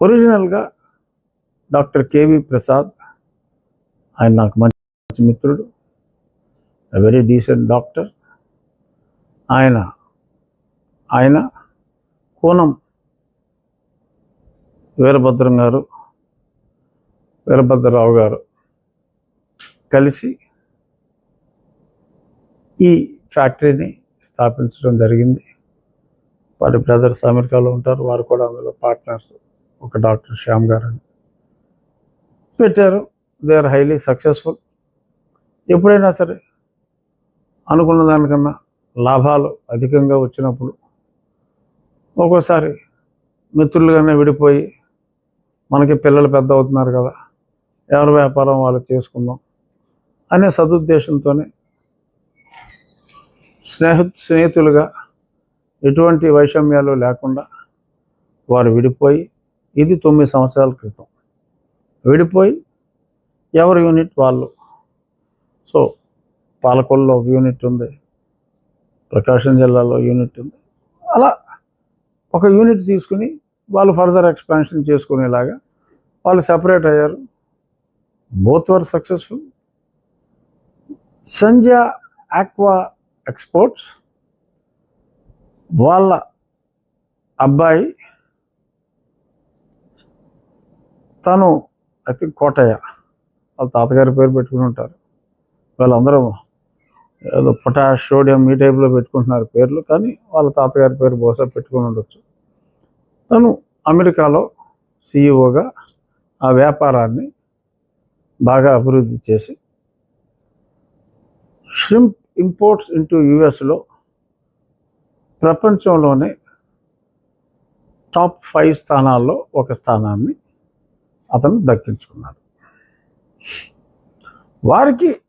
ఒరిజినల్గా doctor KV Prasad ఆయన నాకు మంచి మిత్రుడు వెరీ డీసెంట్ డాక్టర్ ఆయన ఆయన కోనం వీరభద్రం గారు వీరభద్రరావు గారు కలిసి ఈ ఫ్యాక్టరీని స్థాపించడం జరిగింది. వారి బ్రదర్స్ అమెరికాలో ఉంటారు వారు కూడా అందులో పార్ట్నర్స్. ఒక డాక్టర్ శ్యామ్ గారు అని పెట్టారు. దే ఆర్ హైలీ సక్సెస్ఫుల్ ఎప్పుడైనా సరే అనుకున్న దానికన్నా లాభాలు అధికంగా వచ్చినప్పుడు ఒక్కోసారి మిత్రులుగానే విడిపోయి మనకి పిల్లలు పెద్ద అవుతున్నారు కదా ఎవరి వ్యాపారం వాళ్ళు చేసుకుందాం అనే సదుద్దేశంతోనే స్నేహ స్నేహితులుగా ఎటువంటి వైషమ్యాలు లేకుండా వారు విడిపోయి ఇది తొమ్మిది సంవత్సరాల క్రితం. విడిపోయి ఎవరి యూనిట్? వాళ్ళు. సో పాలకొల్లో ఒక యూనిట్ ఉంది. ప్రకాశం జిల్లాలో యూనిట్ ఉంది. అలా ఒక యూనిట్ తీసుకుని వాళ్ళు ఫర్దర్ ఎక్స్పాన్షన్ చేసుకునేలాగా వాళ్ళు సెపరేట్ అయ్యారు. Both were successful. Sandhya aqua exports వాళ్ళ అబ్బాయి తను ఐ థింక్ కోటయ్య. వాళ్ళ తాతగారి పేరు పెట్టుకుని ఉంటారు. వాళ్ళందరూ ఏదో పొటాష్ సోడియం ఈ టైప్లో పెట్టుకుంటున్నారు పేర్లు కానీ వాళ్ళ తాతగారి పేరు బహుశా పెట్టుకుని ఉండొచ్చు. తను అమెరికాలో సీఈఓగా ఆ వ్యాపారాన్ని బాగా అభివృద్ధి చేసి షింప్ ఇంపోర్ట్స్ ఇంటూ యుఎస్లో ప్రపంచంలోనే టాప్ ఫైవ్ స్థానాల్లో ఒక స్థానాన్ని అతను దక్కించుకున్నాడు. వారికి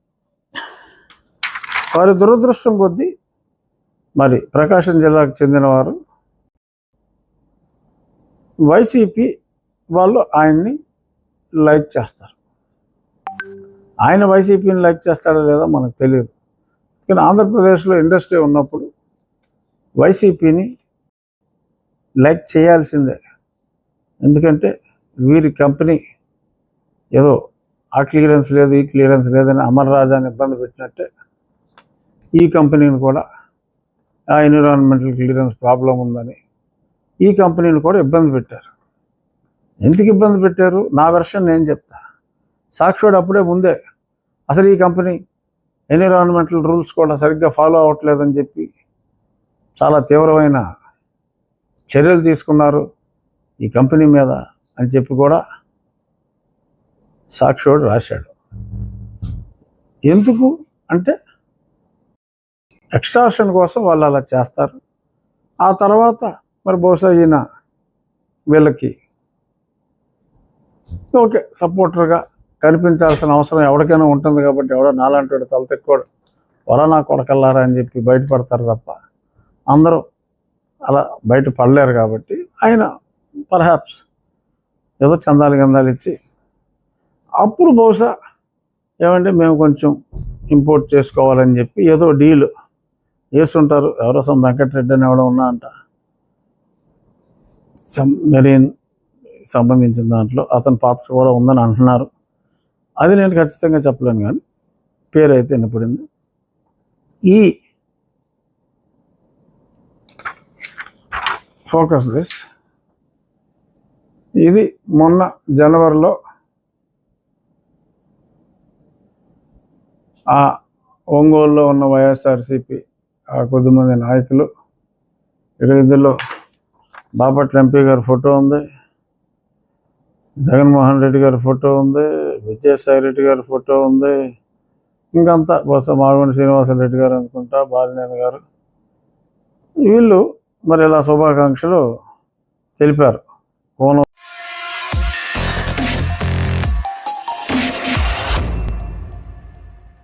వారి దురదృష్టం కొద్దీ మరి ప్రకాశం జిల్లాకు చెందినవారు వైసీపీ వాళ్ళు ఆయన్ని లైక్ చేస్తారు. ఆయన వైసీపీని లైక్ చేస్తాడో లేదో మనకు తెలియదు. కానీ ఆంధ్రప్రదేశ్లో ఇండస్ట్రీ ఉన్నప్పుడు వైసీపీని లైక్ చేయాల్సిందే. ఎందుకంటే వీరి కంపెనీ ఏదో ఆ క్లియరెన్స్ లేదు ఈ క్లియరెన్స్ లేదని అమర్ రాజాని ఇబ్బంది పెట్టినట్టే ఈ కంపెనీని కూడా ఆ ఎన్విరాన్మెంటల్ క్లియరెన్స్ ప్రాబ్లం ఉందని ఈ కంపెనీని కూడా ఇబ్బంది పెట్టారు. ఎందుకు ఇబ్బంది పెట్టారు? నా వెర్షన్ నేను చెప్తా. సాక్షివాడు అప్పుడే ముందే అసలు ఈ కంపెనీ ఎన్విరాన్మెంటల్ రూల్స్ కూడా సరిగ్గా ఫాలో అవ్వట్లేదని చెప్పి చాలా తీవ్రమైన చర్యలు తీసుకున్నారు ఈ కంపెనీ మీద అని చెప్పి కూడా సాక్షివాడు రాశాడు. ఎందుకు అంటే ఎక్స్ట్రాషన్ కోసం వాళ్ళు అలా చేస్తారు. ఆ తర్వాత మరి బహుశా ఈయన వీళ్ళకి ఓకే సపోర్టర్గా కనిపించాల్సిన అవసరం ఎవరికైనా ఉంటుంది కాబట్టి ఎవడో నాలాంటి తల తెక్కోడు. వాళ్ళ నా కొడకల్లారా అని చెప్పి బయటపడతారు తప్ప అందరూ అలా బయట పడలేరు కాబట్టి ఆయన పర్హాప్స్ ఏదో చందాలు గందాలు ఇచ్చి అప్పుడు బహుశా ఏమంటే మేము కొంచెం ఇంపోర్ట్ చేసుకోవాలని చెప్పి ఏదో డీల్ వేసుంటారు. ఎవరో సమ్ వెంకటరెడ్డి అని ఎవడో ఉన్నా అంట. సమ్ మెరీన్ సంబంధించిన దాంట్లో అతని పాత్ర కూడా ఉందని అంటున్నారు. అది నేను ఖచ్చితంగా చెప్పలేను కానీ పేరు అయితే వినపడింది. ఈ ఫోకస్ లిస్ట్ ఇది మొన్న జనవరిలో ఆ ఒంగోలులో ఉన్న వైఎస్ఆర్సిపి ఆ కొద్దిమంది నాయకులు ఇక్కడ ఇందులో బాపట్ల ఎంపీ గారి ఫోటో ఉంది జగన్మోహన్ రెడ్డి గారి ఫోటో ఉంది విజయసాయి రెడ్డి గారి ఫోటో ఉంది ఇంకంతా బహుశా మాగుండి శ్రీనివాసరెడ్డి గారు అనుకుంటా బాలినేని గారు. వీళ్ళు మరి ఇలా శుభాకాంక్షలు తెలిపారు. కోనం